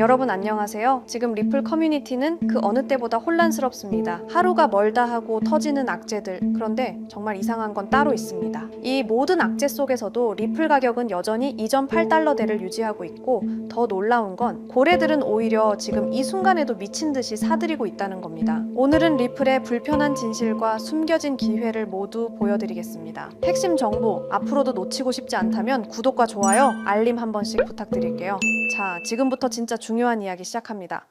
여러분 안녕하세요. 지금 리플 커뮤니티는 그 어느 때보다 혼란스럽습니다. 하루가 멀다 하고 터지는 악재들. 그런데 정말 이상한 건 따로 있습니다. 이 모든 악재 속에서도 리플 가격은 여전히 2.8달러대를 유지하고 있고 더 놀라운 건 고래들은 오히려 지금 이 순간에도 미친 듯이 사들이고 있다는 겁니다. 오늘은 리플의 불편한 진실과 숨겨진 기회를 모두 보여드리겠습니다. 핵심 정보 앞으로도 놓치고 싶지 않다면 구독과 좋아요, 알림 한 번씩 부탁드릴게요. 자, 지금부터 진짜 중요한 이야기 시작합니다.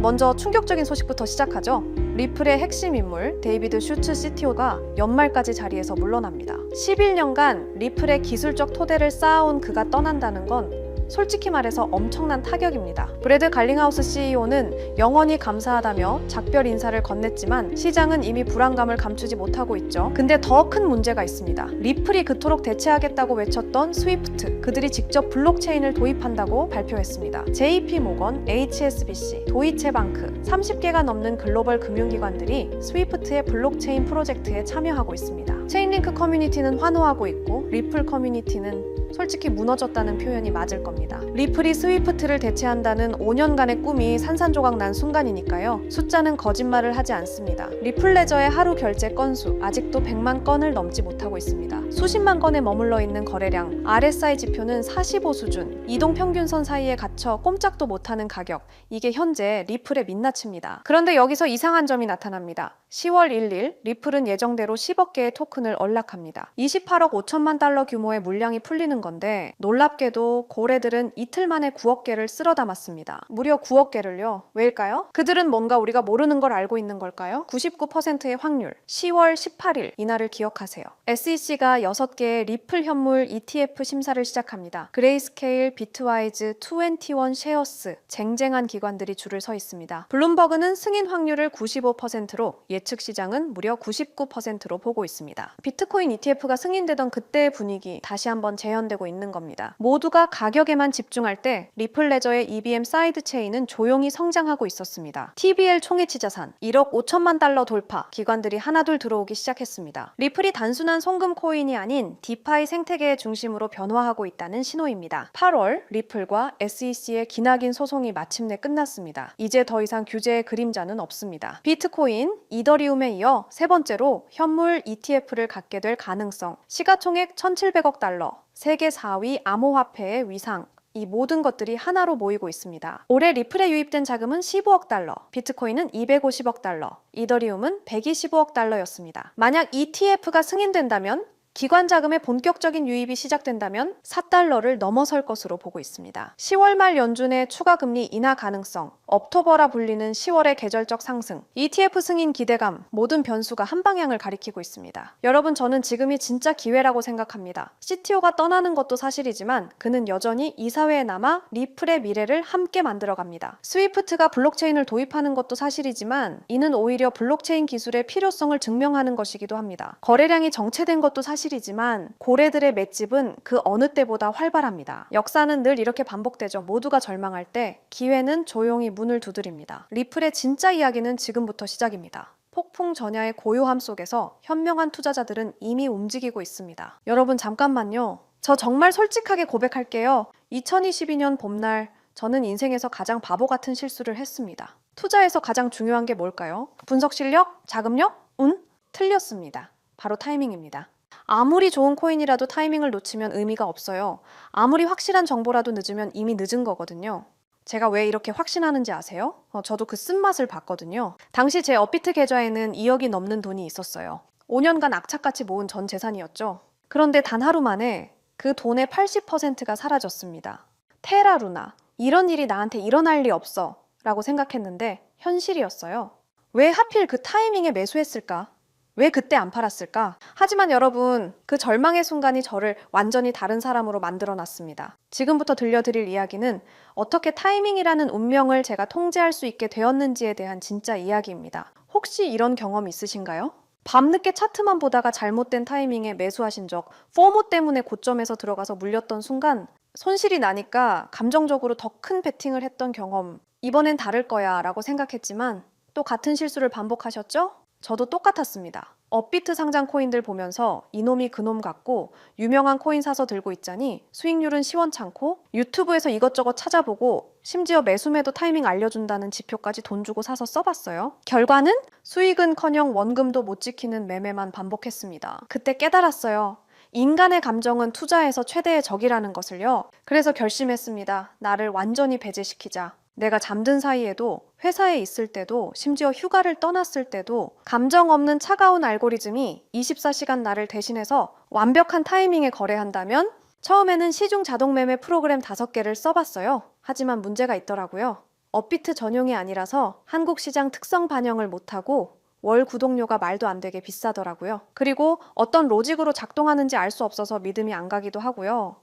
먼저 충격적인 소식부터 시작하죠. 리플의 핵심 인물 데이비드 슈츠 CTO가 연말까지 자리에서 물러납니다. 11년간 리플의 기술적 토대를 쌓아온 그가 떠난다는 건 솔직히 말해서 엄청난 타격입니다. 브래드 갈링하우스 CEO는 영원히 감사하다며 작별 인사를 건넸지만 시장은 이미 불안감을 감추지 못하고 있죠. 근데 더 큰 문제가 있습니다. 리플이 그토록 대체하겠다고 외쳤던 스위프트, 그들이 직접 블록체인을 도입한다고 발표했습니다. JP 모건, HSBC, 도이체방크, 30개가 넘는 글로벌 금융기관들이 스위프트의 블록체인 프로젝트에 참여하고 있습니다. 체인링크 커뮤니티는 환호하고 있고 리플 커뮤니티는 솔직히 무너졌다는 표현이 맞을 겁니다. 리플이 스위프트를 대체한다는 5년간의 꿈이 산산조각 난 순간이니까요. 숫자는 거짓말을 하지 않습니다. 리플 레저의 하루 결제 건수 아직도 100만 건을 넘지 못하고 있습니다. 수십만 건에 머물러 있는 거래량, RSI 지표는 45 수준, 이동 평균선 사이에 갇혀 꼼짝도 못하는 가격. 이게 현재 리플의 민낯입니다. 그런데 여기서 이상한 점이 나타납니다. 10월 1일 리플은 예정대로 10억 개의 토큰을 언락합니다. 28억 5천만 달러 규모의 물량이 풀리는 건데 놀랍게도 고래들은 이틀 만에 9억 개를 쓸어 담았습니다. 무려 9억 개를요. 왜일까요? 그들은 뭔가 우리가 모르는 걸 알고 있는 걸까요? 99%의 확률 10월 18일 이날을 기억하세요. SEC가 6개의 리플 현물 ETF 심사를 시작합니다. 그레이스케일, 비트와이즈, 21 쉐어스 쟁쟁한 기관들이 줄을 서 있습니다. 블룸버그는 승인 확률을 95%로 예측 시장은 무려 99%로 보고 있습니다. 비트코인 ETF가 승인되던 그때의 분위기 다시 한번 재현되고 있는 겁니다. 모두가 가격에만 집중할 때 리플 레저의 EBM 사이드 체인은 조용히 성장하고 있었습니다. TBL 총해치 자산 1억 5천만 달러 돌파 기관들이 하나둘 들어오기 시작했습니다. 리플이 단순한 송금 코인이 아닌 디파이 생태계의 중심으로 변화하고 있다는 신호입니다. 8월 리플과 SEC의 기나긴 소송이 마침내 끝났습니다. 이제 더 이상 규제의 그림자는 없습니다. 비트코인, 이더 리움에 이어 세 번째로 현물 ETF를 갖게 될 가능성, 시가총액 1,700억 달러, 세계 4위 암호화폐의 위상, 이 모든 것들이 하나로 모이고 있습니다. 올해 리플에 유입된 자금은 15억 달러, 비트코인은 250억 달러, 이더리움은 125억 달러였습니다. 만약 ETF가 승인된다면 기관 자금의 본격적인 유입이 시작된다면 4달러를 넘어설 것으로 보고 있습니다. 10월 말 연준의 추가 금리 인하 가능성, 업토버라 불리는 10월의 계절적 상승, ETF 승인 기대감, 모든 변수가 한 방향을 가리키고 있습니다. 여러분, 저는 지금이 진짜 기회라고 생각합니다. CTO가 떠나는 것도 사실이지만 그는 여전히 이 사회에 남아 리플의 미래를 함께 만들어 갑니다. 스위프트가 블록체인을 도입하는 것도 사실이지만 이는 오히려 블록체인 기술의 필요성을 증명하는 것이기도 합니다. 거래량이 정체된 것도 사실이지만 고래들의 맷집은 그 어느 때보다 활발합니다. 역사는 늘 이렇게 반복되죠. 모두가 절망할 때 기회는 조용히 문을 두드립니다. 리플의 진짜 이야기는 지금부터 시작입니다. 폭풍 전야의 고요함 속에서 현명한 투자자들은 이미 움직이고 있습니다. 여러분 잠깐만요. 저 정말 솔직하게 고백할게요. 2022년 봄날 저는 인생에서 가장 바보 같은 실수를 했습니다. 투자에서 가장 중요한 게 뭘까요? 분석 실력? 자금력? 운? 틀렸습니다. 바로 타이밍입니다. 아무리 좋은 코인이라도 타이밍을 놓치면 의미가 없어요. 아무리 확실한 정보라도 늦으면 이미 늦은 거거든요. 제가 왜 이렇게 확신하는지 아세요? 어, 저도 그 쓴맛을 봤거든요. 당시 제 업비트 계좌에는 2억이 넘는 돈이 있었어요. 5년간 악착같이 모은 전 재산이었죠. 그런데 단 하루 만에 그 돈의 80%가 사라졌습니다. 테라루나, 이런 일이 나한테 일어날 리 없어. 라고 생각했는데 현실이었어요. 왜 하필 그 타이밍에 매수했을까? 왜 그때 안 팔았을까? 하지만 여러분, 그 절망의 순간이 저를 완전히 다른 사람으로 만들어 놨습니다. 지금부터 들려드릴 이야기는 어떻게 타이밍이라는 운명을 제가 통제할 수 있게 되었는지에 대한 진짜 이야기입니다. 혹시 이런 경험 있으신가요? 밤늦게 차트만 보다가 잘못된 타이밍에 매수하신 적, 포모 때문에 고점에서 들어가서 물렸던 순간 손실이 나니까 감정적으로 더 큰 베팅을 했던 경험, 이번엔 다를 거야 라고 생각했지만 또 같은 실수를 반복하셨죠? 저도 똑같았습니다. 업비트 상장 코인들 보면서 이놈이 그놈 같고 유명한 코인 사서 들고 있자니 수익률은 시원찮고 유튜브에서 이것저것 찾아보고 심지어 매수매도 타이밍 알려준다는 지표까지 돈 주고 사서 써봤어요. 결과는 수익은커녕 원금도 못 지키는 매매만 반복했습니다. 그때 깨달았어요. 인간의 감정은 투자에서 최대의 적이라는 것을요. 그래서 결심했습니다. 나를 완전히 배제시키자. 내가 잠든 사이에도 회사에 있을 때도 심지어 휴가를 떠났을 때도 감정 없는 차가운 알고리즘이 24시간 나를 대신해서 완벽한 타이밍에 거래한다면 처음에는 시중 자동 매매 프로그램 5개를 써봤어요. 하지만 문제가 있더라고요. 업비트 전용이 아니라서 한국 시장 특성 반영을 못하고 월 구독료가 말도 안 되게 비싸더라고요. 그리고 어떤 로직으로 작동하는지 알 수 없어서 믿음이 안 가기도 하고요.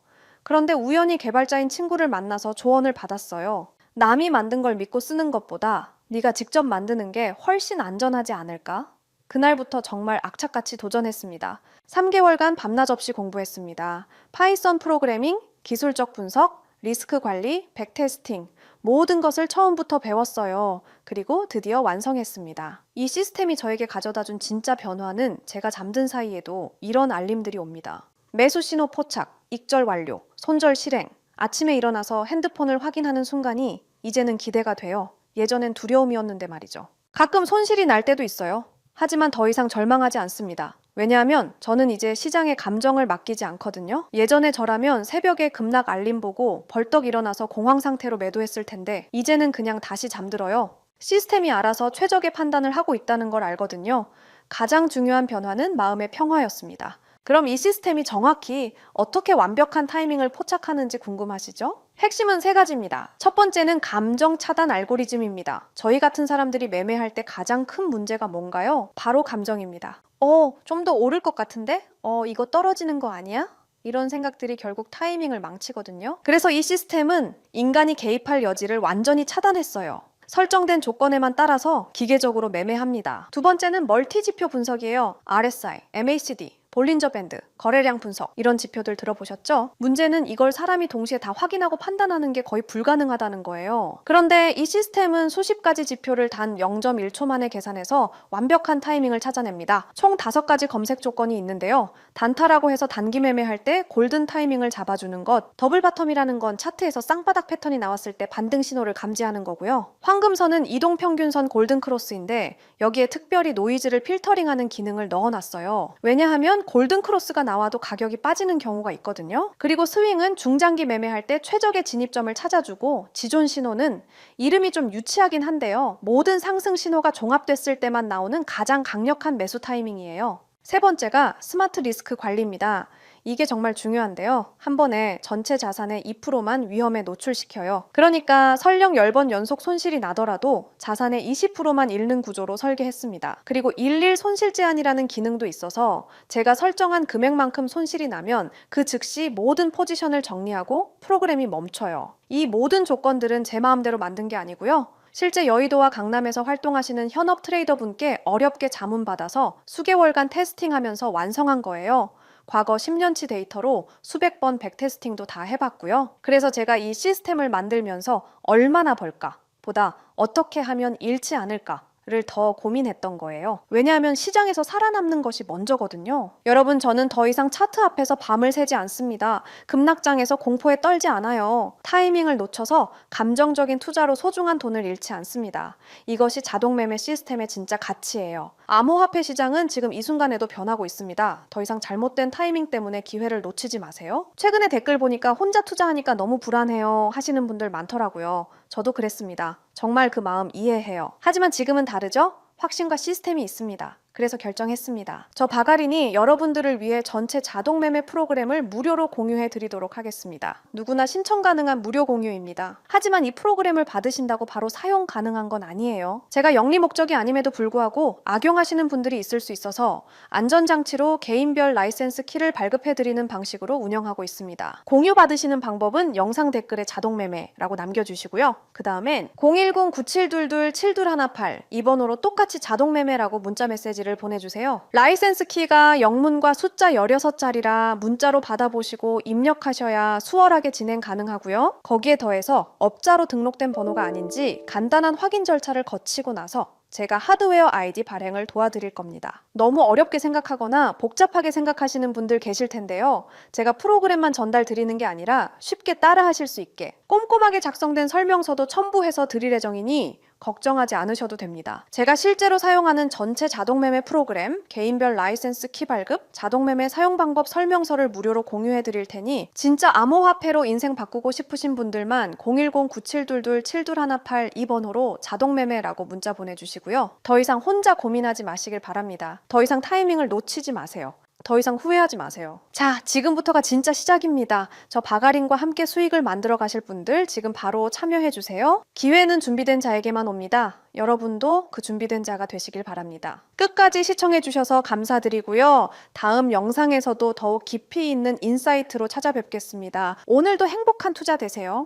그런데 우연히 개발자인 친구를 만나서 조언을 받았어요. 남이 만든 걸 믿고 쓰는 것보다 네가 직접 만드는 게 훨씬 안전하지 않을까? 그날부터 정말 악착같이 도전했습니다. 3개월간 밤낮 없이 공부했습니다. 파이썬 프로그래밍, 기술적 분석, 리스크 관리, 백 테스팅, 모든 것을 처음부터 배웠어요. 그리고 드디어 완성했습니다. 이 시스템이 저에게 가져다 준 진짜 변화는 제가 잠든 사이에도 이런 알림들이 옵니다. 매수 신호 포착, 익절 완료, 손절 실행. 아침에 일어나서 핸드폰을 확인하는 순간이 이제는 기대가 돼요. 예전엔 두려움이었는데 말이죠. 가끔 손실이 날 때도 있어요. 하지만 더 이상 절망하지 않습니다. 왜냐하면 저는 이제 시장의 감정을 맡기지 않거든요. 예전에 저라면 새벽에 급락 알림 보고 벌떡 일어나서 공황 상태로 매도했을 텐데 이제는 그냥 다시 잠들어요. 시스템이 알아서 최적의 판단을 하고 있다는 걸 알거든요. 가장 중요한 변화는 마음의 평화였습니다. 그럼 이 시스템이 정확히 어떻게 완벽한 타이밍을 포착하는지 궁금하시죠? 핵심은 세 가지입니다. 첫 번째는 감정 차단 알고리즘입니다. 저희 같은 사람들이 매매할 때 가장 큰 문제가 뭔가요? 바로 감정입니다. 어, 좀 더 오를 것 같은데? 어, 이거 떨어지는 거 아니야? 이런 생각들이 결국 타이밍을 망치거든요. 그래서 이 시스템은 인간이 개입할 여지를 완전히 차단했어요. 설정된 조건에만 따라서 기계적으로 매매합니다. 두 번째는 멀티 지표 분석이에요. RSI, MACD, 볼린저 밴드, 거래량 분석 이런 지표들 들어보셨죠? 문제는 이걸 사람이 동시에 다 확인하고 판단하는 게 거의 불가능하다는 거예요. 그런데 이 시스템은 수십 가지 지표를 단 0.1초 만에 계산해서 완벽한 타이밍을 찾아냅니다. 총 5가지 검색 조건이 있는데요. 단타라고 해서 단기 매매할 때 골든 타이밍을 잡아주는 것, 더블 바텀이라는 건 차트에서 쌍바닥 패턴이 나왔을 때 반등 신호를 감지하는 거고요. 황금선은 이동 평균선 골든 크로스인데 여기에 특별히 노이즈를 필터링하는 기능을 넣어놨어요. 왜냐하면 골든 크로스가 나와도 가격이 빠지는 경우가 있거든요. 그리고 스윙은 중장기 매매할 때 최적의 진입점을 찾아주고 지존 신호는 이름이 좀 유치하긴 한데요. 모든 상승 신호가 종합됐을 때만 나오는 가장 강력한 매수 타이밍이에요. 세 번째가 스마트 리스크 관리입니다. 이게 정말 중요한데요. 한 번에 전체 자산의 2%만 위험에 노출시켜요. 그러니까 설령 10번 연속 손실이 나더라도 자산의 20%만 잃는 구조로 설계했습니다. 그리고 일일 손실 제한이라는 기능도 있어서 제가 설정한 금액만큼 손실이 나면 그 즉시 모든 포지션을 정리하고 프로그램이 멈춰요. 이 모든 조건들은 제 마음대로 만든 게 아니고요. 실제 여의도와 강남에서 활동하시는 현업 트레이더 분께 어렵게 자문받아서 수개월간 테스팅하면서 완성한 거예요. 과거 10년치 데이터로 수백 번 백테스팅도 다 해봤고요. 그래서 제가 이 시스템을 만들면서 얼마나 벌까 보다 어떻게 하면 잃지 않을까 를더 고민했던 거예요. 왜냐하면 시장에서 살아남는 것이 먼저거든요. 여러분, 저는 더 이상 차트 앞에서 밤을 새지 않습니다. 급락장에서 공포에 떨지 않아요. 타이밍을 놓쳐서 감정적인 투자로 소중한 돈을 잃지 않습니다. 이것이 자동매매 시스템의 진짜 가치예요. 암호화폐 시장은 지금 이 순간에도 변하고 있습니다. 더 이상 잘못된 타이밍 때문에 기회를 놓치지 마세요. 최근에 댓글 보니까 혼자 투자하니까 너무 불안해요 하시는 분들 많더라고요. 저도 그랬습니다. 정말 그 마음 이해해요. 하지만 지금은 다르죠? 확신과 시스템이 있습니다. 그래서 결정했습니다. 저 바가린이 여러분들을 위해 전체 자동 매매 프로그램을 무료로 공유해 드리도록 하겠습니다. 누구나 신청 가능한 무료 공유입니다. 하지만 이 프로그램을 받으신다고 바로 사용 가능한 건 아니에요. 제가 영리 목적이 아님에도 불구하고 악용하시는 분들이 있을 수 있어서 안전장치로 개인별 라이센스 키를 발급해 드리는 방식으로 운영하고 있습니다. 공유 받으시는 방법은 영상 댓글에 자동 매매라고 남겨주시고요. 그 다음엔 010-9722-7218이 번호로 똑같이 자동 매매라고 문자 메시지 를 보내주세요. 라이센스 키가 영문과 숫자 16자리라 문자로 받아보시고 입력하셔야 수월하게 진행 가능하고요. 거기에 더해서 업자로 등록된 번호가 아닌지 간단한 확인 절차를 거치고 나서 제가 하드웨어 아이디 발행을 도와드릴 겁니다. 너무 어렵게 생각하거나 복잡하게 생각하시는 분들 계실 텐데요. 제가 프로그램만 전달 드리는 게 아니라 쉽게 따라 하실 수 있게 꼼꼼하게 작성된 설명서도 첨부해서 드릴 예정이니 걱정하지 않으셔도 됩니다. 제가 실제로 사용하는 전체 자동매매 프로그램, 개인별 라이센스 키 발급, 자동매매 사용 방법 설명서를 무료로 공유해 드릴 테니 진짜 암호화폐로 인생 바꾸고 싶으신 분들만 010-9722-7218이 번호로 자동매매라고 문자 보내주시고요. 더 이상 혼자 고민하지 마시길 바랍니다. 더 이상 타이밍을 놓치지 마세요. 더 이상 후회하지 마세요. 자, 지금부터가 진짜 시작입니다. 저 바가린과 함께 수익을 만들어 가실 분들 지금 바로 참여해 주세요. 기회는 준비된 자에게만 옵니다. 여러분도 그 준비된 자가 되시길 바랍니다. 끝까지 시청해 주셔서 감사드리고요. 다음 영상에서도 더욱 깊이 있는 인사이트로 찾아뵙겠습니다. 오늘도 행복한 투자 되세요.